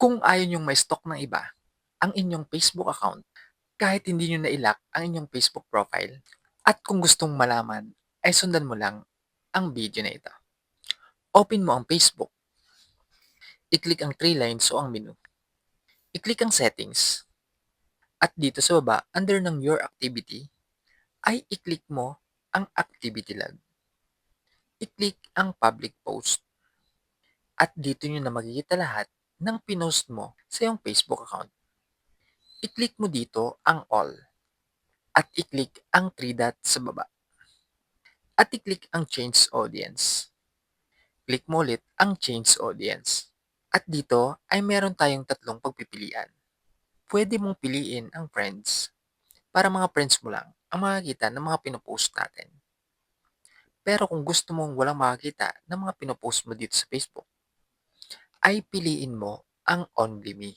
Kung ayaw niyong ma-stalk ng iba ang inyong Facebook account kahit hindi niyo na-lock ang inyong Facebook profile at kung gustong malaman ay sundan mo lang ang video na ito. Open mo ang Facebook. I-click ang three lines o ang menu. I-click ang settings. At dito sa baba, under ng your activity, ay i-click mo ang activity log. I-click ang public post. At dito nyo na makikita lahat ng pinost mo sa iyong Facebook account. I-click mo dito ang all. At i-click ang three dots sa baba. At i-click ang change audience. Click mo ulit ang change audience. At dito ay meron tayong tatlong pagpipilian. Pwede mong piliin ang friends para mga friends mo lang ang makakita ng mga pinopost natin. Pero kung gusto mong walang makakita ng mga pinopost mo dito sa Facebook, ay piliin mo ang only me.